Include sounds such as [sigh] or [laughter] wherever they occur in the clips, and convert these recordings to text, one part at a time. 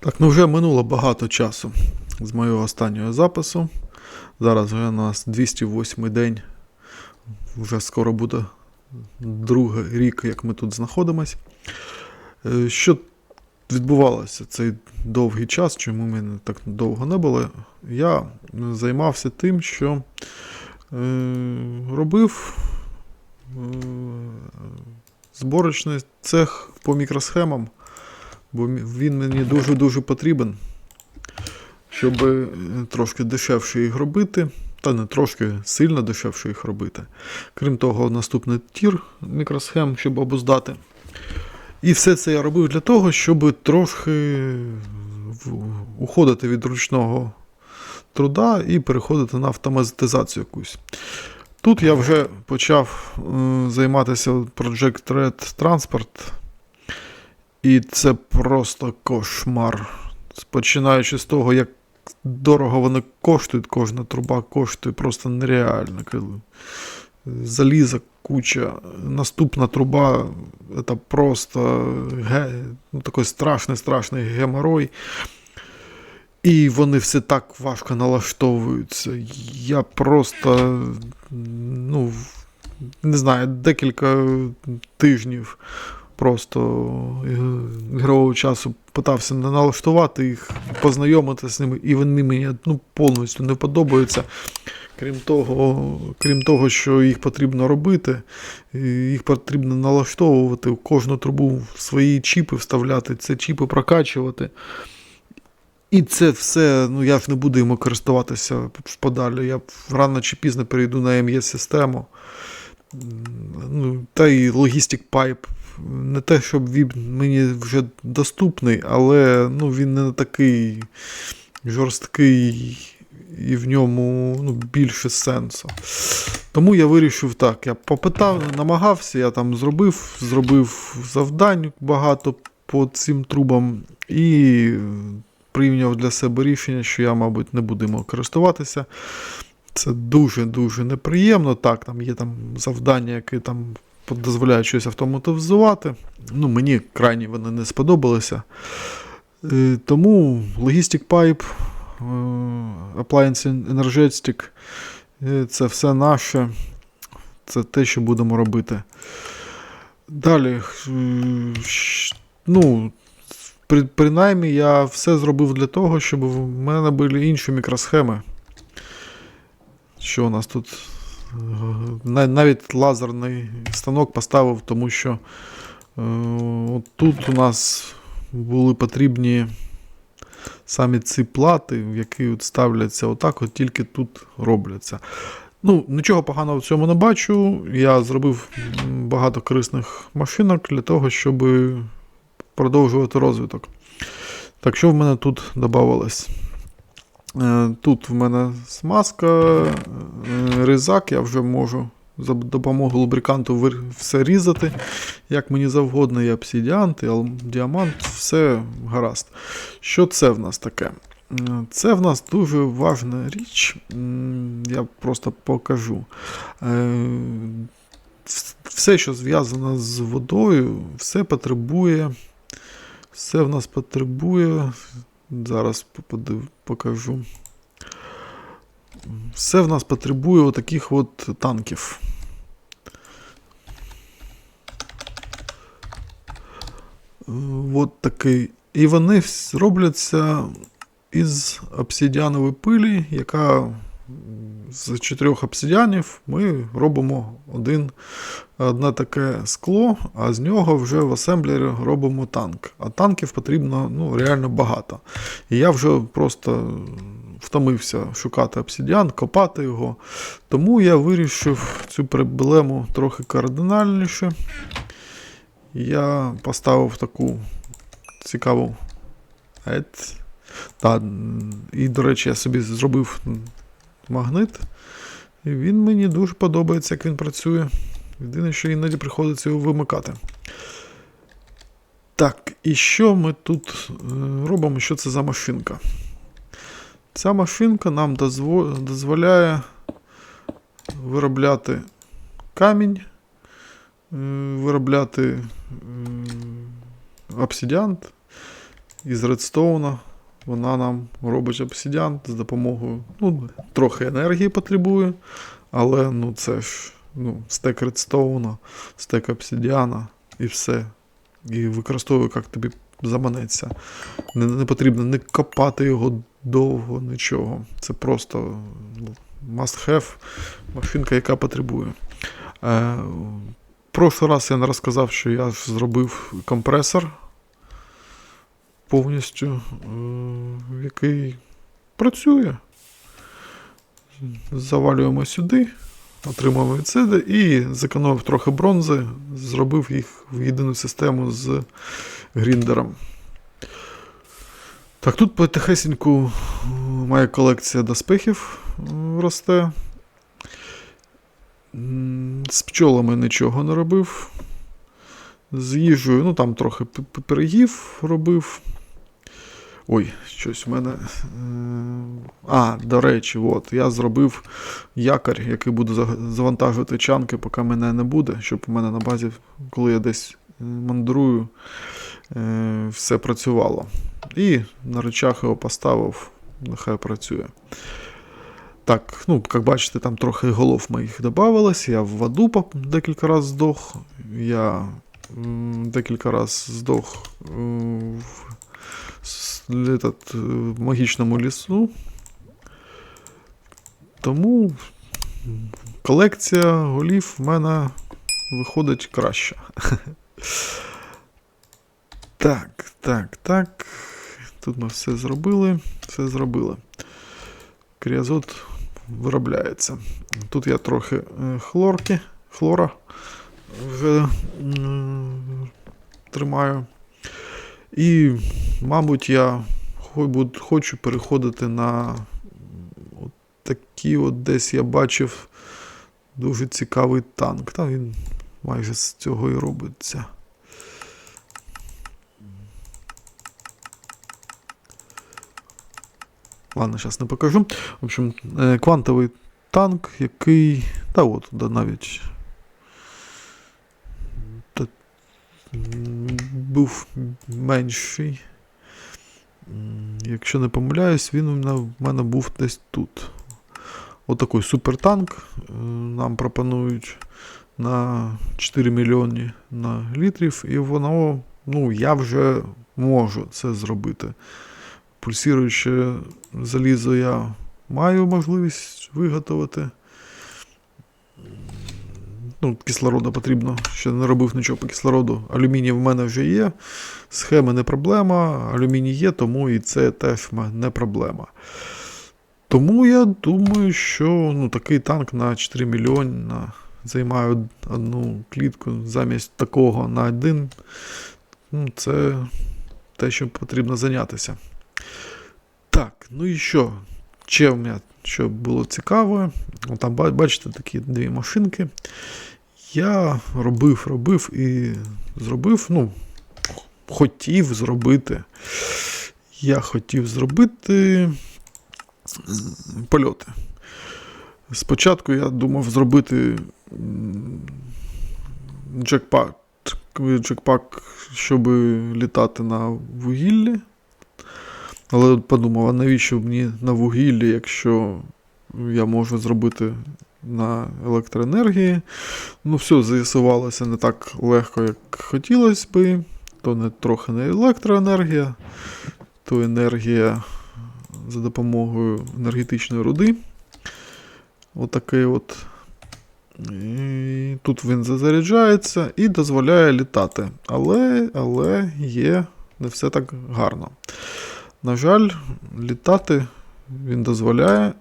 Так, ну вже минуло багато часу з моєго останнього запису. Зараз вже у нас 208 день. Вже скоро буде другий рік, як ми тут знаходимось. Е, Що відбувалося цей довгий час, чому мене так довго не було? Я займався тим, що е, робив е, зборочний цех по мікросхемам бо він мені дуже-дуже потрібен, щоб е, трошки дешевше їх робити, та не трошки сильно дешевше їх робити. Крім того, наступний тір мікросхем, щоб обуздати. І все це я робив для того, щоб трохи уходити від ручного труда і переходити на автоматизацію якусь. Тут я вже почав е, займатися Project Red Transport. І це просто кошмар. Починаючи з того, як дорого вони коштують, кожна труба коштує просто нереально. Заліза куча. Наступна труба це просто ге, ну, такий страшний страшний геморой. І вони все так важко налаштовуються. Я просто, ну, не знаю, декілька тижнів просто е, ігрового часу питався налаштувати їх, познайомитися з ними, і вони мені ну, повністю не подобаються. Крім того, крім того, що їх потрібно робити, їх потрібно налаштовувати, в кожну трубу свої чіпи вставляти, це чіпи прокачувати. І це все, ну я ж не буду йому користуватися подалі. Я рано чи пізно перейду на МЄ-систему. Ну, та й Logistic Pipe. Не те, щоб він мені вже доступний, але ну, він не такий жорсткий і в ньому ну, більше сенсу. Тому я вирішив так. Я попитав, намагався, я там зробив, зробив завдань багато по цим трубам і прийняв для себе рішення, що я, мабуть, не буду йому користуватися. Це дуже-дуже неприємно. Так, там є там завдання, які там дозволяють щось автоматизувати. Ну, мені крайні вони не сподобалися. Е, Тому Logistic Pipe, е, Appliance Energetic е, це все наше. Це те, що будемо робити. Далі. Ну, при, принаймні, я все зробив для того, щоб в мене були інші мікросхеми. Що у нас тут? Е, на- Навіть лазерний станок поставив, тому що е, тут у нас були потрібні самі ці плати, які от ставляться отак, от тільки тут робляться. Ну, нічого поганого в цьому не бачу. Я зробив багато корисних машинок для того, щоб продовжувати розвиток. Так, що в мене тут додавалось? Е, Тут в мене смазка, е, ризак, я вже можу за допомогою лубриканту все різати, як мені завгодно, і обсидіант, і діамант, все гаразд. Що це в нас таке? Е, Це в нас дуже важна річ, я просто покажу. Все, що зв'язано з водою, все потребує. Все в нас потребує. Зараз попадив- покажу. Все в нас потребує отаких от танків. Е, От такий. І вони робляться із обсідіанової пилі, яка з чотирьох обсидіанів ми робимо один, одне таке скло, а з нього вже в асемблері робимо танк. А танків потрібно ну, реально багато. І я вже просто втомився шукати обсидіан, копати його. Тому я вирішив цю проблему трохи кардинальніше. Я поставив таку цікаву. Та, і, до речі, я собі зробив магнит. І він мені дуже подобається, як він працює. Єдине, що іноді приходиться його вимикати. Так, і що ми тут е, робимо? Що це за машинка? Ця машинка нам дозволяє виробляти камінь, е, виробляти обсидіант із редстоуна. Вона нам робить обсидіан з допомогою. Ну, трохи енергії потребує, але ну це ж ну, стек редстоуна, стек обсидіана і все. І використовую, як тобі заманеться. Не, не потрібно не копати його довго, нічого. Це просто ну, must have машинка, яка потребує. Е, прошлий раз я не розказав, що я зробив компресор повністю, е, який працює. Завалюємо сюди, отримуємо відсиди і зекономив трохи бронзи, зробив їх в єдину систему з гріндером. Так, тут потихесеньку е, моя колекція доспехів е, росте. З пчолами нічого не робив. З їжею, ну там трохи переїв робив. Ой, щось в мене. е, А, до речі, от, я зробив якорь, який буду завантажувати чанки, поки мене не буде, щоб у мене на базі, коли я десь е, мандрую, е, все працювало. І на речах його поставив, нехай працює. Так, ну, як бачите, там трохи голов моїх додавалось. Я в воду декілька разів здох. Я декілька разів здох в, этот, е, в магічному лісу. Тому колекція голів в мене виходить краще. [laughs] Так, так, так. Тут ми все зробили. Все зробили. Кріазот виробляється. Тут я трохи е, хлорки, хлора вже м, тримаю. І, мабуть, я хочу переходити на от такі от десь я бачив дуже цікавий танк. Та він майже з цього і робиться. Ладно, зараз не покажу. В общем, е, квантовий танк, який. Та от, навіть. Та, м, був менший. Якщо не помиляюсь, він в мене був десь тут. Отакий супертанк. е, Нам пропонують на 4 мільйони на літрів, і воно, ну, я вже можу це зробити. Пульсіруюче залізо я маю можливість виготовити. Ну, кислороду потрібно. Ще не робив нічого по кислороду. Алюміній в мене вже є. Схеми не проблема. Алюміній є, тому і це теж не проблема. Тому я думаю, що ну, такий танк на 4 мільйони на, займає одну клітку замість такого на один. Ну, це те, що потрібно зайнятися. Так, ну і що? Ще в мене що було цікаве. Ну, Там бачите такі дві машинки. Я робив, робив і зробив, ну, хотів зробити. Я хотів зробити польоти. Спочатку я думав зробити джекпак, джекпак, щоб літати на вугіллі. Але подумав, а навіщо мені на вугіллі, якщо я можу зробити на електроенергії. Ну, все з'ясувалося не так легко, як хотілося би. То не трохи не електроенергія, то енергія за допомогою енергетичної руди. Отакий от. І тут він зазаряджається і дозволяє літати. Але, але є не все так гарно. На жаль, літати він дозволяє,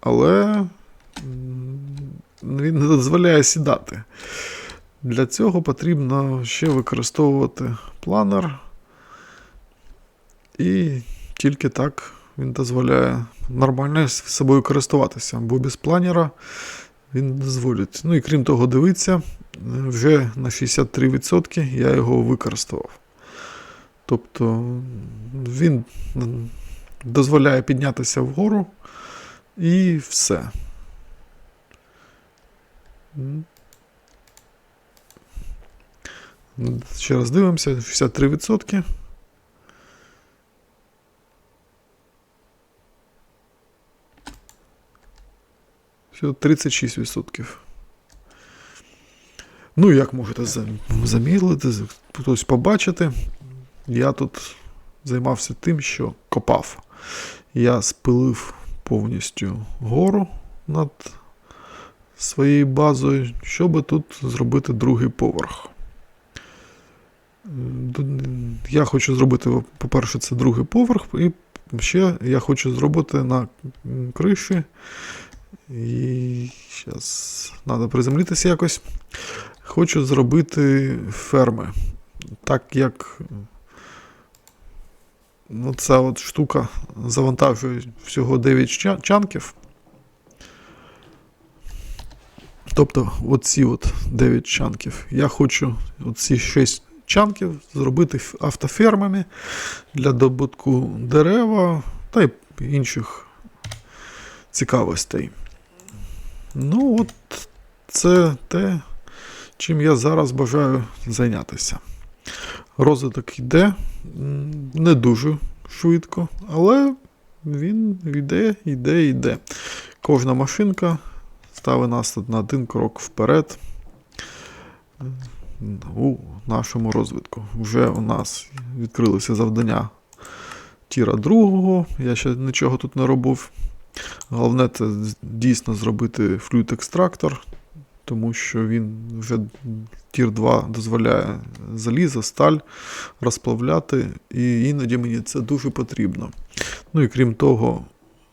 але він не дозволяє сідати. Для цього потрібно ще використовувати планер. І тільки так він дозволяє нормально з собою користуватися, бо без планера він дозволить. Ну і крім того, дивіться, вже на 63% я його використовував. Тобто він дозволяє піднятися вгору і все. Ну, ще раз дивимося, 63%. Все 36%. Ну, як можете замірити, хтось побачити я тут займався тим, що копав. Я спилив повністю гору над своєю базою, щоб тут зробити другий поверх. Я хочу зробити, по-перше, це другий поверх, і ще я хочу зробити на криші. І зараз треба приземлитися якось. Хочу зробити ферми. Так як ну, ця от штука завантажує всього 9 чанків. Тобто, оці от 9 чанків. Я хочу оці 6 чанків зробити автофермами для добутку дерева та й інших цікавостей. Ну, от це те, чим я зараз бажаю зайнятися. Розвиток йде не дуже швидко, але він йде, йде, йде. Кожна машинка ставить нас на один крок вперед у нашому розвитку. Вже у нас відкрилися завдання тіра другого. Я ще нічого тут не робив. Головне це дійсно зробити флют-екстрактор, тому що він вже тір 2 дозволяє залізо, сталь розплавляти, і іноді мені це дуже потрібно. Ну і крім того,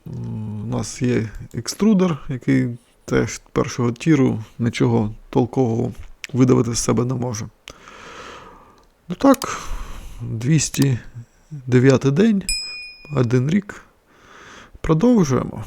у нас є екструдер, який теж першого тіру нічого толкового видавити з себе не може. Ну так, 209 день, один рік. Продовжуємо.